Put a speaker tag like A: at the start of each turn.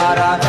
A: para